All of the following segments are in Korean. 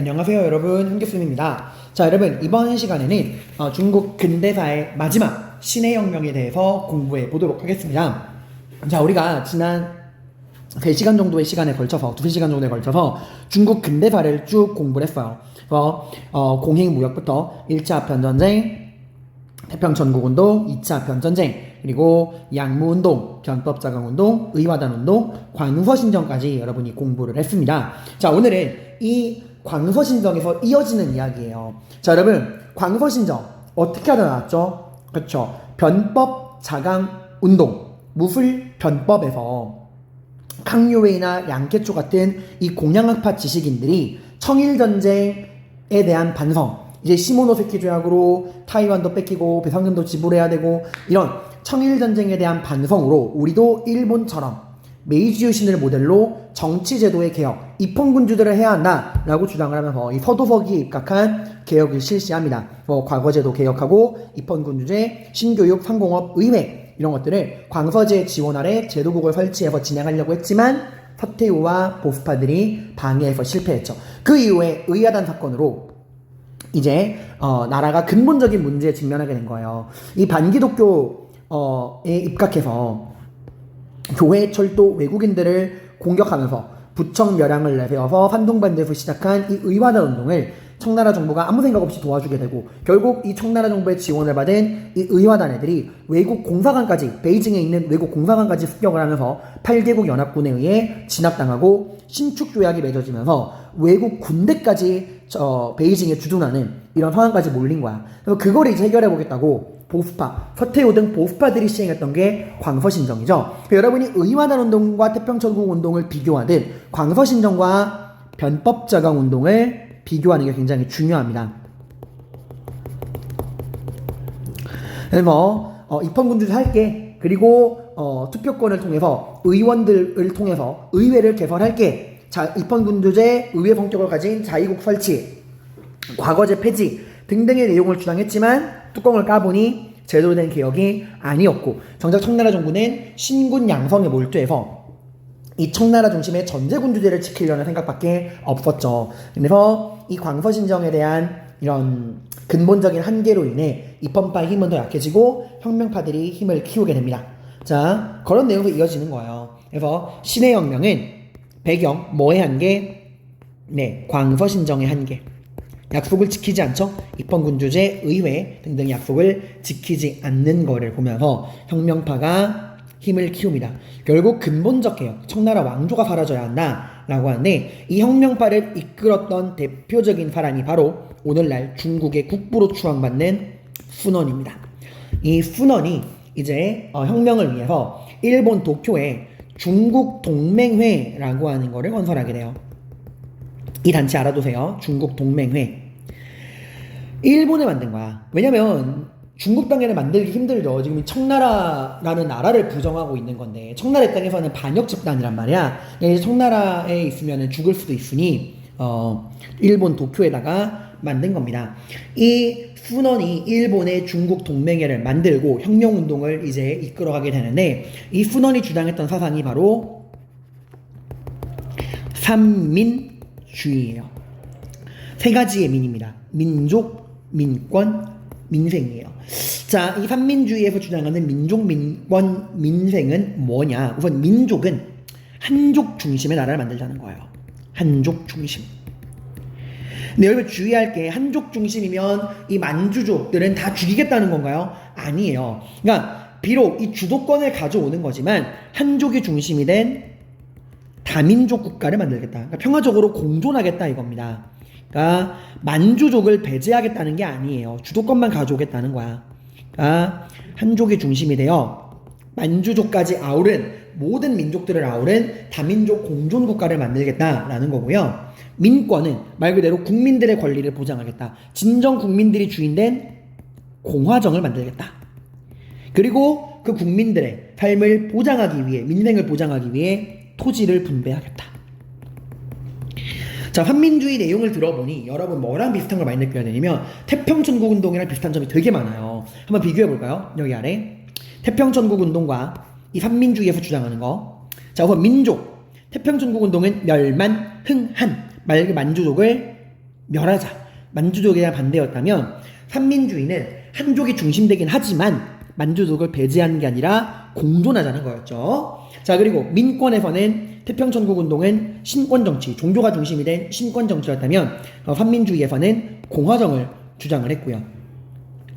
안녕하세요 여러분. 한교수입니다. 자 여러분 이번 시간에는 어, 중국 근대사의 마지막 신의 혁명에 대해서 공부해 보도록 하겠습니다. 자 우리가 지난 3시간 정도의 시간에 걸쳐서 2시간 정도에 걸쳐서 중국 근대사를 쭉 공부를 했어요. 그래서 어, 공행무역부터 1차 아편전쟁 태평전국운동, 2차 아편전쟁, 그리고 양무운동, 변법자강운동, 의화단운동, 광서신정까지 여러분이 공부를 했습니다. 자, 오늘은 이 광서신정에서 이어지는 이야기예요. 자, 여러분, 광서신정 어떻게 하다 나왔죠? 그렇죠. 변법 자강 운동, 무술 변법에서 강요웨이나 양케초 같은 이 공양학파 지식인들이 청일전쟁에 대한 반성, 이제 시모노세키 조약으로 타이완도 뺏기고 배상금도 지불해야 되고 이런 청일전쟁에 대한 반성으로 우리도 일본처럼 메이지 유신을 모델로 정치제도의 개혁, 입헌군주들을 해야 한다라고 주장을 하면서 이 서도석이 입각한 개혁을 실시합니다. 뭐 과거제도 개혁하고 입헌군주제, 신교육, 상공업, 의회 이런 것들을 광서제 지원 아래 제도국을 설치해서 진행하려고 했지만 서태후와 보수파들이 방해해서 실패했죠. 그 이후에 의아단 사건으로 이제 어, 나라가 근본적인 문제에 직면하게 된 거예요. 이 반기독교에 입각해서 교회, 철도, 외국인들을 공격하면서 부청 멸항을 내세워서 산동반대에서 시작한 이 의화단 운동을 청나라 정부가 아무 생각 없이 도와주게 되고 결국 이 청나라 정부의 지원을 받은 이 의화단 애들이 외국 공사관까지 베이징에 있는 외국 공사관까지 습격을 하면서 8개국 연합군에 의해 진압당하고 신축 조약이 맺어지면서 외국 군대까지 저 베이징에 주둔하는 이런 상황까지 몰린 거야. 그래서 그거를 이제 해결해 보겠다고 보수파, 서태후 등 보수파들이 시행했던 게 광서신정이죠. 그래서 여러분이 의화단 운동과 태평천국 운동을 비교하듯 광서신정과 변법자강 운동을 비교하는 게 굉장히 중요합니다. 그래서 어, 입헌군주를 할게 그리고 어, 투표권을 통해서 의원들을 통해서 의회를 개설할게 자 입헌군주제 의회 성격을 가진 자위국 설치 과거제 폐지 등등의 내용을 주장했지만 뚜껑을 까보니 제대로 된 개혁이 아니었고 정작 청나라 정부는 신군 양성에 몰두해서 이 청나라 중심의 전제군 주제를 지키려는 생각밖에 없었죠. 그래서 이 광서신정에 대한 이런 근본적인 한계로 인해 입헌파의 힘은 더 약해지고 혁명파들이 힘을 키우게 됩니다. 자, 그런 내용으로 이어지는 거예요. 그래서 신의 혁명은 배경, 뭐의 한계? 네, 광서신정의 한계. 약속을 지키지 않죠? 입헌군주제, 의회 등등 약속을 지키지 않는 거를 보면서 혁명파가 힘을 키웁니다. 결국 근본적 개혁, 청나라 왕조가 사라져야 한다라고 하는데 이 혁명파를 이끌었던 대표적인 사람이 바로 오늘날 중국의 국부로 추앙받는 순원입니다. 이 순원이 이제 어, 혁명을 위해서 일본 도쿄에 중국 동맹회라고 하는 거를 건설하게 돼요. 이 단체 알아두세요. 중국 동맹회. 일본에 만든 거야. 왜냐면 중국 땅에는 만들기 힘들죠. 지금 이 청나라라는 나라를 부정하고 있는 건데 청나라 땅에서는 반역 집단이란 말이야. 청나라에 있으면 죽을 수도 있으니 어, 일본 도쿄에다가 만든 겁니다. 이 순원이 일본의 중국 동맹회를 만들고 혁명 운동을 이제 이끌어가게 되는데 이 순원이 주장했던 사상이 바로 삼민주의예요. 세 가지의 민입니다. 민족, 민권, 민생이에요. 자, 이 삼민주의에서 주장하는 민족, 민권, 민생은 뭐냐? 우선 민족은 한족 중심의 나라를 만들자는 거예요. 한족 중심. 근데 여러분 주의할 게 한족 중심이면 이 만주족들은 다 죽이겠다는 건가요? 아니에요. 그러니까 비록 이 주도권을 가져오는 거지만 한족이 중심이 된 다민족 국가를 만들겠다. 그러니까 평화적으로 공존하겠다 이겁니다. 그러니까 만주족을 배제하겠다는 게 아니에요. 주도권만 가져오겠다는 거야. 그러니까 한족이 중심이 되어 만주족까지 아우른 모든 민족들을 아우른 다민족 공존 국가를 만들겠다라는 거고요. 민권은 말 그대로 국민들의 권리를 보장하겠다. 진정 국민들이 주인된 공화정을 만들겠다. 그리고 그 국민들의 삶을 보장하기 위해 민생을 보장하기 위해 토지를 분배하겠다. 자, 환민주의 내용을 들어보니 여러분 뭐랑 비슷한 걸 많이 느껴야 되냐면 태평천국 운동이랑 비슷한 점이 되게 많아요. 한번 비교해 볼까요? 여기 아래 태평천국 운동과 이 삼민주의에서 주장하는 거. 자, 우선 민족. 태평천국 운동은 멸만, 흥한, 말 만주족을 멸하자. 만주족에 대한 반대였다면 삼민주의는 한족이 중심되긴 하지만 만주족을 배제하는 게 아니라 공존하자는 거였죠. 자 그리고 민권에서는 태평천국운동은 신권정치, 종교가 중심이 된 신권정치였다면 어, 삼민주의에서는 공화정을 주장을 했고요.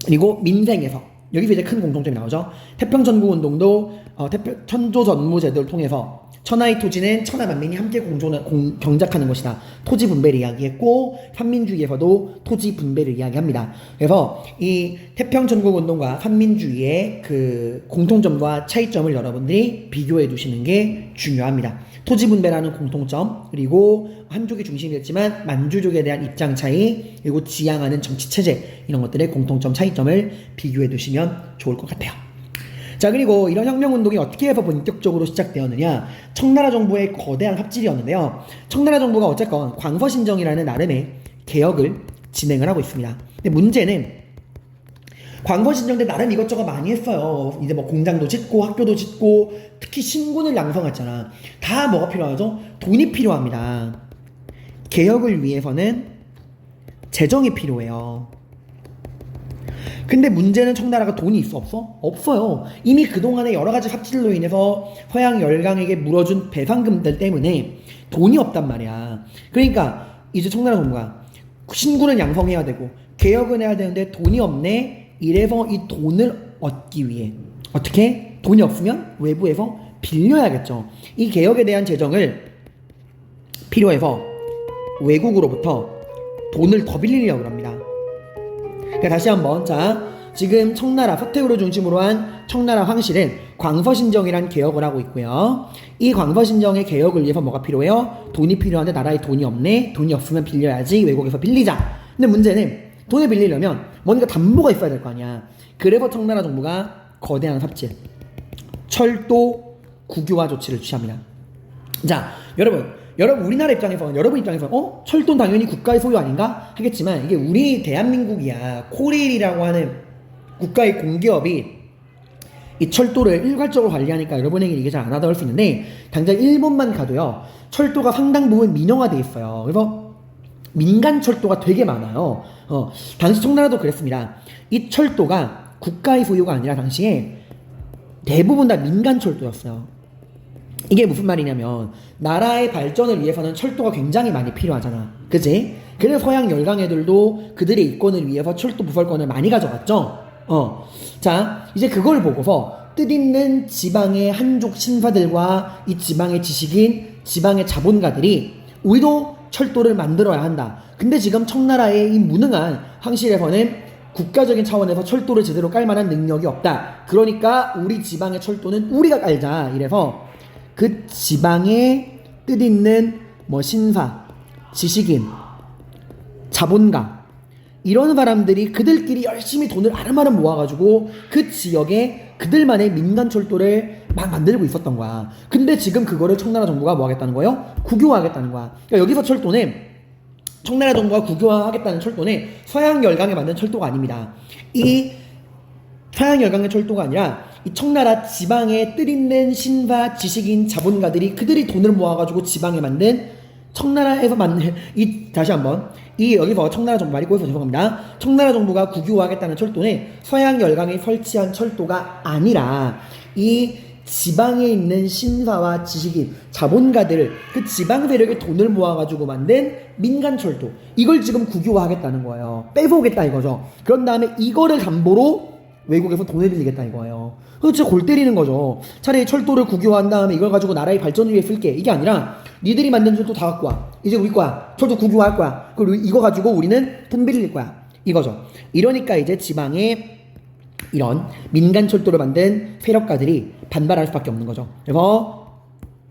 그리고 민생에서 여기서 이제 큰 공통점이 나오죠. 태평전국운동도 어, 태평, 천조전무제도를 통해서 천하의 토지는 천하 만민이 함께 공존, 공, 경작하는 것이다. 토지 분배를 이야기했고 삼민주의에서도 토지 분배를 이야기합니다. 그래서 이 태평전국운동과 삼민주의의 그 공통점과 차이점을 여러분들이 비교해 두시는 게 중요합니다. 토지 분배라는 공통점 그리고 한족이 중심이었지만 만주족에 대한 입장 차이 그리고 지향하는 정치 체제 이런 것들의 공통점 차이점을 비교해 두시면 좋을 것 같아요. 자 그리고 이런 혁명운동이 어떻게 해서 본격적으로 시작되었느냐. 청나라 정부의 거대한 합질이었는데요. 청나라 정부가 어쨌건 광서신정이라는 나름의 개혁을 진행을 하고 있습니다. 근데 문제는 광서신정 때 나름 이것저것 많이 했어요 이제 뭐 공장도 짓고 학교도 짓고 특히 신군을 양성했잖아 다 뭐가 필요하죠? 돈이 필요합니다 개혁을 위해서는 재정이 필요해요 근데 문제는 청나라가 돈이 있어 없어? 없어요. 이미 그동안에 여러 가지 삽질로 인해서 서양 열강에게 물어준 배상금들 때문에 돈이 없단 말이야. 그러니까 이제 청나라 정부가 신군을 양성해야 되고 개혁은 해야 되는데 돈이 없네. 이래서 이 돈을 얻기 위해 어떻게? 돈이 없으면 외부에서 빌려야겠죠. 이 개혁에 대한 재정을 필요해서 외국으로부터 돈을 더 빌리려고 합니다. 그러니까 다시 한번 자 지금 청나라 서태후를 중심으로 한 청나라 황실은 광서신정이란 개혁을 하고 있고요. 이 광서신정의 개혁을 위해서 뭐가 필요해요? 돈이 필요한데 나라에 돈이 없네. 돈이 없으면 빌려야지 외국에서 빌리자. 근데 문제는 돈을 빌리려면 뭔가 담보가 있어야 될 거 아니야. 그래서 청나라 정부가 거대한 삽질, 철도 국유화 조치를 취합니다. 자, 여러분, 여러분 우리나라 입장에서 여러분 입장에서 어 철도는 당연히 국가의 소유 아닌가 하겠지만 이게 우리 대한민국이야 코레일이라고 하는 국가의 공기업이 이 철도를 일괄적으로 관리하니까 여러분에게 이게 잘안 와닿을 수 있는데 당장 일본만 가도요 철도가 상당 부분 민영화돼 있어요 그래서 민간 철도가 되게 많아요 어 당시 청나라도 그랬습니다 이 철도가 국가의 소유가 아니라 당시에 대부분 다 민간 철도였어요 이게 무슨 말이냐면 나라의 발전을 위해서는 철도가 굉장히 많이 필요하잖아. 그지? 그래서 서양 열강 애들도 그들의 이권을 위해서 철도 부설권을 많이 가져갔죠. 어. 자, 이제 그걸 보고서 뜻있는 지방의 한족 신사들과 이 지방의 지식인, 지방의 자본가들이 우리도 철도를 만들어야 한다. 근데 지금 청나라의 이 무능한 황실에서는 국가적인 차원에서 철도를 제대로 깔 만한 능력이 없다. 그러니까 우리 지방의 철도는 우리가 깔자. 이래서 그 지방에 뜻있는 뭐 신사, 지식인, 자본가 이런 사람들이 그들끼리 열심히 돈을 아름아름 모아가지고 그 지역에 그들만의 민간 철도를 막 만들고 있었던 거야. 근데 지금 그거를 청나라 정부가 뭐 하겠다는 거예요? 국유화하겠다는 거야. 그러니까 여기서 철도는 청나라 정부가 국유화하겠다는 철도는 서양 열강에 만든 철도가 아닙니다. 이 서양 열강의 철도가 아니라 이 청나라 지방에 뜻있는 신사 지식인 자본가들이 그들이 돈을 모아가지고 지방에 만든 청나라에서 만든 이 다시 한번 이 여기서 청나라 정부 말이 꼬여서 죄송합니다. 청나라 정부가 국유화하겠다는 철도는 서양 열강에 설치한 철도가 아니라 이 지방에 있는 신사와 지식인 자본가들 그 지방 세력의 돈을 모아가지고 만든 민간 철도 이걸 지금 국유화하겠다는 거예요. 뺏어오겠다 이거죠. 그런 다음에 이거를 담보로 외국에서 돈을 빌리겠다 이거예요. 진짜 골 때리는 거죠. 차라리 철도를 국유화한 다음에 이걸 가지고 나라의 발전을 위해 쓸게. 이게 아니라 니들이 만든 철도 다 갖고 와. 이제 우리 거야. 철도 국유화할 거야. 그리고 이거 가지고 우리는 돈 빌릴 거야. 이거죠. 이러니까 이제 지방에 이런 민간 철도를 만든 세력가들이 반발할 수밖에 없는 거죠. 그래서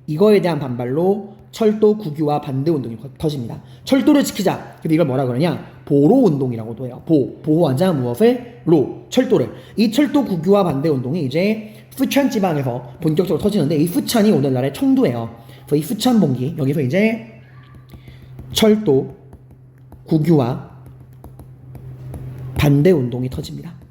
이거에 대한 반발로 철도 국유화 반대 운동이 터집니다. 철도를 지키자. 근데 이걸 뭐라 그러냐? 보로 운동이라고도 해요. 보 보호하자 무엇을 로 철도를 이 철도 국유화 반대 운동이 이제 푸천 지방에서 본격적으로 터지는데 이 푸천이 오늘날의 청도예요. 그래서 이 푸천 봉기 여기서 이제 철도 국유화 반대 운동이 터집니다.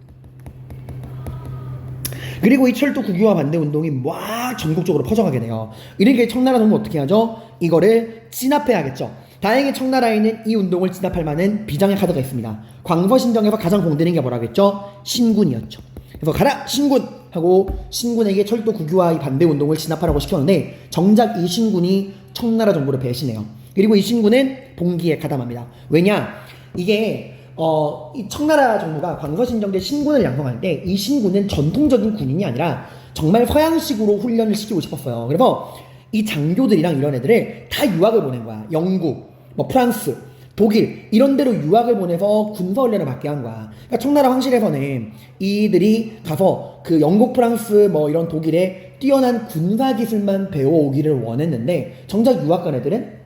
그리고 이 철도 국유화 반대 운동이 막 전국적으로 퍼져가게 돼요. 이러니까 청나라 정부 어떻게 하죠? 이거를 진압해야겠죠. 다행히 청나라에는 이 운동을 진압할 만한 비장의 카드가 있습니다. 광서신정에서 가장 공되는 게 뭐라겠죠? 신군이었죠. 그래서 가라 신군 하고 신군에게 철도 국유화 의 반대 운동을 진압하라고 시켰는데 정작 이 신군이 청나라 정부를 배신해요. 그리고 이 신군은 봉기에 가담합니다. 왜냐 이게 어, 이 청나라 정부가 광서신정 때 신군을 양성할 때 이 신군은 전통적인 군인이 아니라 정말 서양식으로 훈련을 시키고 싶었어요. 그래서 이 장교들이랑 이런 애들을 다 유학을 보낸 거야. 영국, 뭐 프랑스, 독일 이런 데로 유학을 보내서 군사 훈련을 받게 한 거야. 그러니까 청나라 황실에서는 이들이 가서 그 영국, 프랑스 뭐 이런 독일에 뛰어난 군사 기술만 배워오기를 원했는데 정작 유학 간 애들은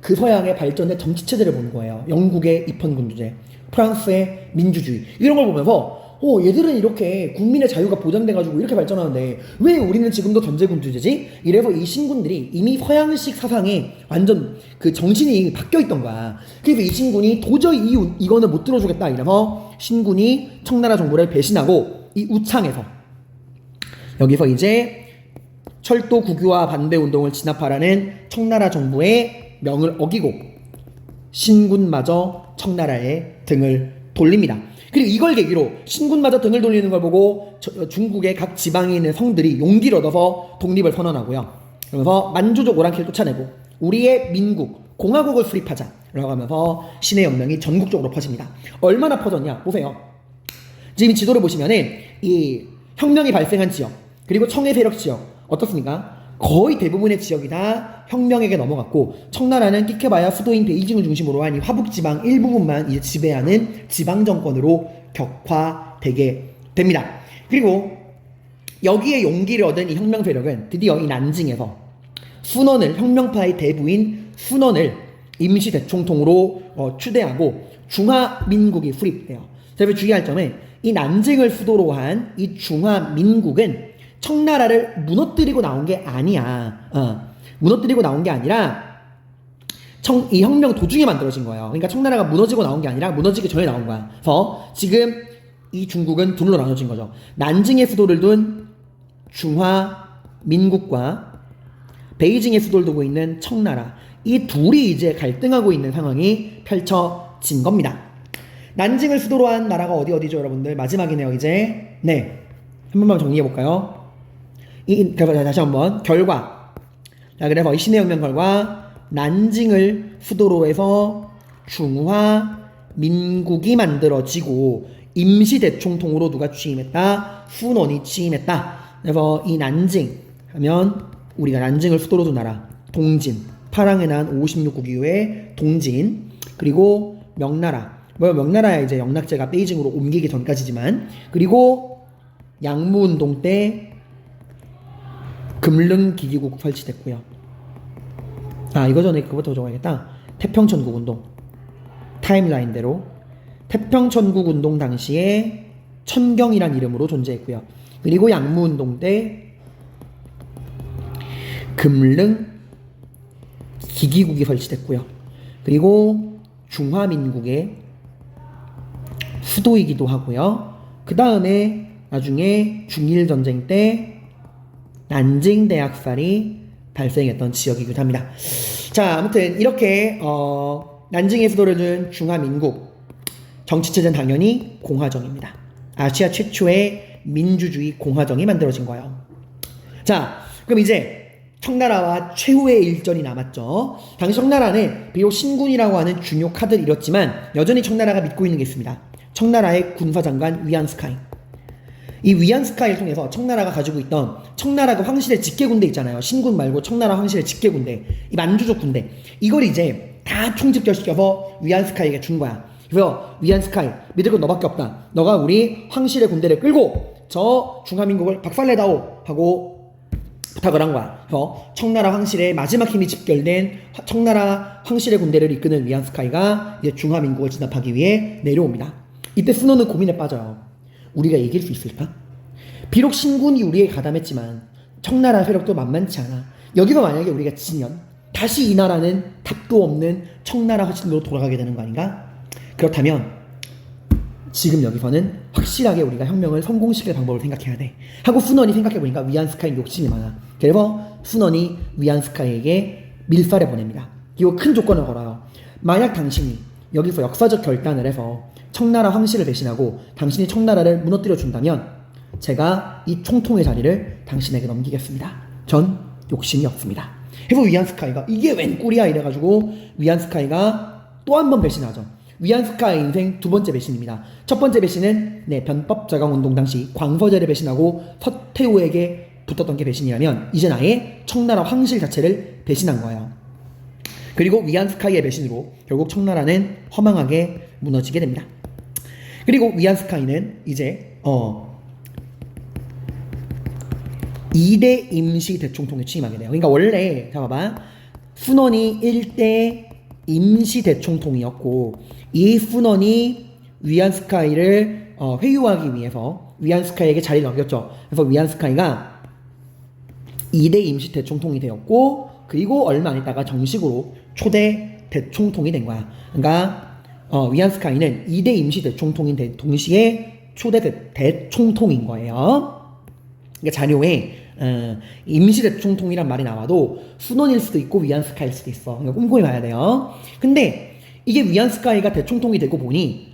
그 서양의 발전의 정치 체제를 보는 거예요. 영국의 입헌 군주제, 프랑스의 민주주의 이런 걸 보면서 어 얘들은 이렇게 국민의 자유가 보장돼가지고 이렇게 발전하는데 왜 우리는 지금도 전제군 주제지? 이래서 이 신군들이 이미 서양식 사상에 완전 그 정신이 바뀌어 있던 거야. 그래서 이 신군이 도저히 이, 우- 이거는 못 들어주겠다 이래서 신군이 청나라 정부를 배신하고 이 우창에서 여기서 이제 철도 국유화 반대 운동을 진압하라는 청나라 정부의 명을 어기고 신군마저 청나라의 등을 돌립니다. 그리고 이걸 계기로 신군마저 등을 돌리는 걸 보고 저- 중국의 각 지방에 있는 성들이 용기를 얻어서 독립을 선언하고요. 그러면서 만주족 오랑캐를 쫓아내고 우리의 민국 공화국을 수립하자 라고 하면서 신의 혁명이 전국적으로 퍼집니다. 얼마나 퍼졌냐 보세요. 지금 이 지도를 보시면은 이 혁명이 발생한 지역 그리고 청해 세력 지역 어떻습니까? 거의 대부분의 지역이 다 혁명에게 넘어갔고 청나라는 끼켜봐야 수도인 베이징을 중심으로 한 이 화북 지방 일부분만 이제 지배하는 지방 정권으로 격화되게 됩니다. 그리고 여기에 용기를 얻은 이 혁명 세력은 드디어 이 난징에서 순원을 혁명파의 대부인 순원을 임시 대총통으로 어, 추대하고 중화민국이 수립돼요. 그래서 주의할 점은 이 난징을 수도로 한 이 중화민국은 청나라를 무너뜨리고 나온 게 아니야. 어, 무너뜨리고 나온 게 아니라 청, 이 혁명 도중에 만들어진 거예요. 그러니까 청나라가 무너지고 나온 게 아니라 무너지기 전에 나온 거야. 그래서 지금 이 중국은 둘로 나눠진 거죠. 난징의 수도를 둔 중화 민국과 베이징의 수도를 두고 있는 청나라 이 둘이 이제 갈등하고 있는 상황이 펼쳐진 겁니다. 난징을 수도로 한 나라가 어디 어디죠, 여러분들? 마지막이네요, 이제. 네, 한 번만 정리해 볼까요? 이 다시 한번 결과. 자, 그래서 이 신의 혁명 결과 난징을 수도로 해서 중화 민국이 만들어지고 임시 대총통으로 누가 취임했다? 훈원이 취임했다. 그래서 이 난징 하면 우리가 난징을 수도로 둔 나라 동진 파랑에 난 56국 이후에 동진 그리고 명나라 뭐 명나라야 이제 영락제가 베이징으로 옮기기 전까지지만 그리고 양무운동 때 금릉기기국 설치됐고요. 아 이거 전에 그거부터 적어야겠다. 태평천국 운동 타임라인대로 태평천국 운동 당시에 천경이란 이름으로 존재했고요. 그리고 양무운동 때 금릉 기기국이 설치됐고요. 그리고 중화민국의 수도이기도 하고요. 그 다음에 나중에 중일 전쟁 때 난징 대학살이 발생했던 지역이기도 합니다. 자, 아무튼 이렇게 어, 난징의 수도를 둔 중화민국 정치 체제는 당연히 공화정입니다. 아시아 최초의 민주주의 공화정이 만들어진 거예요. 자, 그럼 이제 청나라와 최후의 일전이 남았죠. 당시 청나라는 비록 신군이라고 하는 중요 카드를 잃었지만 여전히 청나라가 믿고 있는 게 있습니다. 청나라의 군사장관 위안스카이. 이 위안스카이를 통해서 청나라가 가지고 있던 청나라 그 황실의 직계군대 있잖아요. 신군 말고 청나라 황실의 직계군대, 이 만주족 군대. 이걸 이제 다 총집결시켜서 위안스카이에게 준 거야. 그래서 위안스카이 믿을 건 너밖에 없다. 너가 우리 황실의 군대를 끌고 저 중화민국을 박살내다오 하고 부탁을 한 거야. 그래서 청나라 황실의 마지막 힘이 집결된 화- 청나라 황실의 군대를 이끄는 위안스카이가 이제 중화민국을 진압하기 위해 내려옵니다. 이때 순호는 고민에 빠져요. 우리가 이길 수 있을까? 비록 신군이 우리에게 가담했지만 청나라 세력도 만만치 않아. 여기서 만약에 우리가 지면 다시 이 나라는 답도 없는 청나라 화신으로 돌아가게 되는 거 아닌가? 그렇다면 지금 여기서는 확실하게 우리가 혁명을 성공시킬 방법을 생각해야 돼. 하고 순원이 생각해보니까 위안스카이 욕심이 많아. 그래서 순원이 위안스카이에게 밀사를 보냅니다. 그리고 큰 조건을 걸어요. 만약 당신이 여기서 역사적 결단을 해서 청나라 황실을 배신하고 당신이 청나라를 무너뜨려 준다면 제가 이 총통의 자리를 당신에게 넘기겠습니다. 전 욕심이 없습니다. 해서 위안스카이가 이게 웬 꿀이야 이래가지고 위안스카이가 또 한 번 배신하죠. 위안스카이 인생 두 번째 배신입니다. 첫 번째 배신은 네, 변법 자강 운동 당시 광서제를 배신하고 서태후에게 붙었던 게 배신이라면 이제 아예 청나라 황실 자체를 배신한 거예요. 그리고 위안스카이의 배신으로 결국 청나라는 허망하게 무너지게 됩니다. 그리고 위안스카이는 이제 어 2대 임시 대총통에 취임하게 돼요. 그러니까 원래 자 봐봐 순원이 1대 임시 대총통이었고 이 순원이 위안스카이를 어, 회유하기 위해서 위안스카이에게 자리를 넘겼죠. 그래서 위안스카이가 2대 임시 대총통이 되었고 그리고 얼마 안 있다가 정식으로 초대 대총통이 된 거야. 그러니까 어, 위안스카이는 2대 임시 대총통인 대, 동시에 초대 대, 대총통인 거예요. 그러니까 자료에 어, 임시 대총통이란 말이 나와도 순원일 수도 있고 위안스카이일 수도 있어. 그러니까 꼼꼼히 봐야 돼요. 근데 이게 위안스카이가 대총통이 되고 보니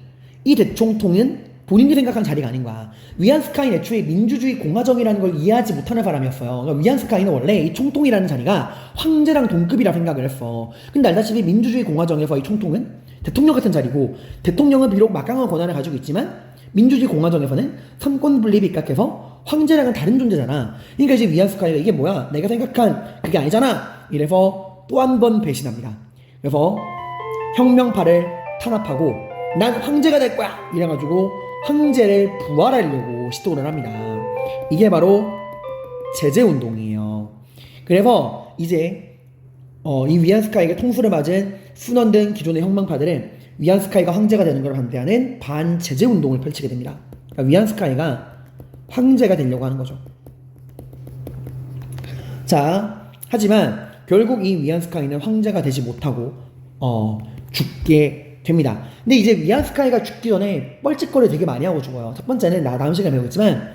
이 대총통은 본인이 생각한 자리가 아닌 거야. 위안스카이는 애초에 민주주의 공화정이라는 걸 이해하지 못하는 사람이었어요. 그러니까 위안스카이는 원래 이 총통이라는 자리가 황제랑 동급이라 생각을 했어. 근데 알다시피 민주주의 공화정에서 이 총통은 대통령 같은 자리고 대통령은 비록 막강한 권한을 가지고 있지만 민주주의 공화정에서는 삼권 분립이 입각해서 황제랑은 다른 존재잖아. 그러니까 이제 위안스카이가 이게 뭐야? 내가 생각한 그게 아니잖아. 이래서 또 한 번 배신합니다. 그래서 혁명파를 탄압하고 난 황제가 될 거야. 이래가지고 황제를 부활하려고 시도를 합니다. 이게 바로 제재 운동이에요. 그래서 이제 어, 이 위안스카이가 통수를 맞은 등 기존의 혁명파들은 위안스카이가 황제가 되는 걸 반대하는 반제재 운동을 펼치게 됩니다. 그러니까 위안스카이가 황제가 되려고 하는 거죠. 자, 하지만 결국 이 위안스카이는 황제가 되지 못하고 어, 죽게 됩니다. 근데 이제 위안스카이가 죽기 전에 뻘짓거리 되게 많이 하고 죽어요. 첫 번째는 나 다음 시간에 배우겠지만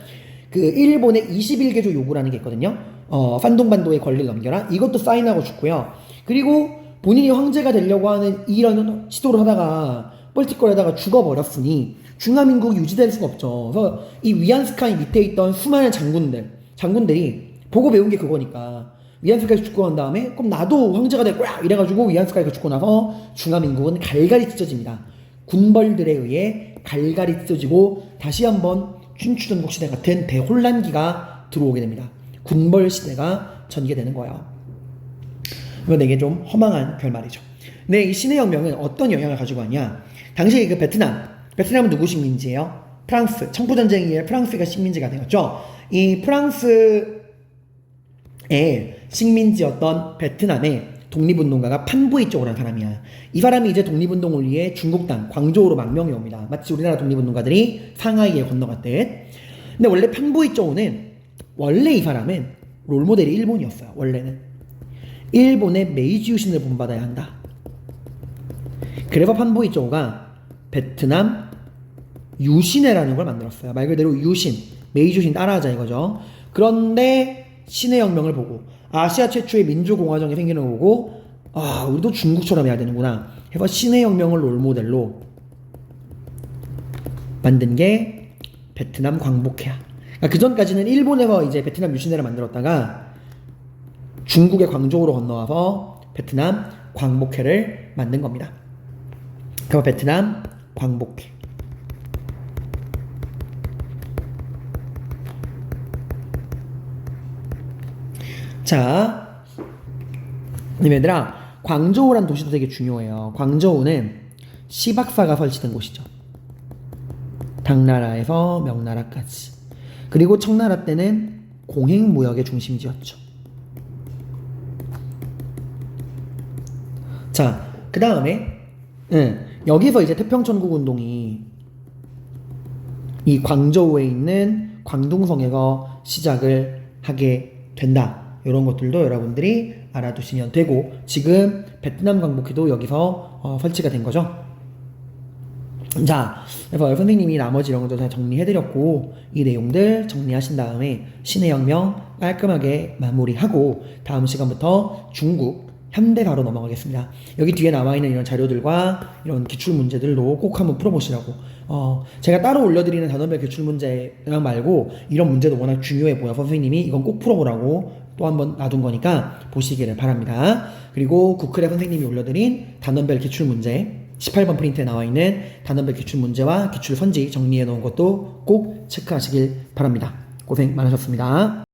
그 일본의 21개조 요구라는 게 있거든요. 어, 판동반도의 권리를 넘겨라. 이것도 사인하고 죽고요. 그리고 본인이 황제가 되려고 하는 이런 시도를 하다가 뻘짓거리 하다가 죽어버렸으니 중화민국이 유지될 수가 없죠. 그래서 이 위안스카이 밑에 있던 수많은 장군들, 장군들이 보고 배운 게 그거니까 위안스카이 죽고 난 다음에 그럼 나도 황제가 될 거야 이래가지고 위안스카이가 죽고 나서 중화민국은 갈갈이 찢어집니다. 군벌들에 의해 갈갈이 찢어지고 다시 한번 춘추전국 시대 같은 대혼란기가 들어오게 됩니다. 군벌 시대가 전개되는 거예요. 이건 되게 좀 허망한 결말이죠. 근데 이 신의 혁명은 어떤 영향을 가지고 왔냐? 당시 그 베트남, 베트남은 누구 식민지예요? 프랑스. 청포전쟁 이후에 프랑스가 식민지가 되었죠. 이 프랑스의 식민지였던 베트남의 독립운동가가 판부이 쪽으로 한 사람이야. 이 사람이 이제 독립운동을 위해 중국 땅 광저우로 망명이 옵니다. 마치 우리나라 독립운동가들이 상하이에 건너갔듯. 근데 원래 판부이 쪽은 원래 이 사람은 롤모델이 일본이었어요. 원래는 일본의 메이지 유신을 본받아야 한다. 그래서 판부이 쪽가 베트남 유신회라는 걸 만들었어요. 말 그대로 유신, 메이지 유신 따라하자 이거죠. 그런데 신의 혁명을 보고 아시아 최초의 민주공화정이 생기는 거 보고 아 우리도 중국처럼 해야 되는구나 해서 신의 혁명을 롤모델로 만든 게 베트남 광복회야. 그러니까 그 전까지는 일본에서 이제 베트남 유신회를 만들었다가 중국의 광저우로 건너와서 베트남 광복회를 만든 겁니다. 그럼 베트남 광복회. 자, 얘들아, 광저우란 도시도 되게 중요해요. 광저우는 시박사가 설치된 곳이죠. 당나라에서 명나라까지. 그리고 청나라 때는 공행무역의 중심지였죠. 자, 그 다음에, 응, 여기서 이제 태평천국 운동이 이 광저우에 있는 광둥성에서 시작을 하게 된다. 이런 것들도 여러분들이 알아두시면 되고, 지금 베트남 광복회도 여기서 어, 설치가 된 거죠. 자, 그래서 선생님이 나머지 이런 것도 다 정리해드렸고, 이 내용들 정리하신 다음에 신의 혁명 깔끔하게 마무리하고, 다음 시간부터 중국 현대 바로 넘어가겠습니다. 여기 뒤에 나와 있는 이런 자료들과 이런 기출 문제들도 꼭 한번 풀어보시라고. 어, 제가 따로 올려드리는 단원별 기출 문제랑 말고 이런 문제도 워낙 중요해 보여 선생님이 이건 꼭 풀어보라고 또 한번 놔둔 거니까 보시기를 바랍니다. 그리고 구클에 선생님이 올려드린 단원별 기출 문제 18번 프린트에 나와 있는 단원별 기출 문제와 기출 선지 정리해 놓은 것도 꼭 체크하시길 바랍니다. 고생 많으셨습니다.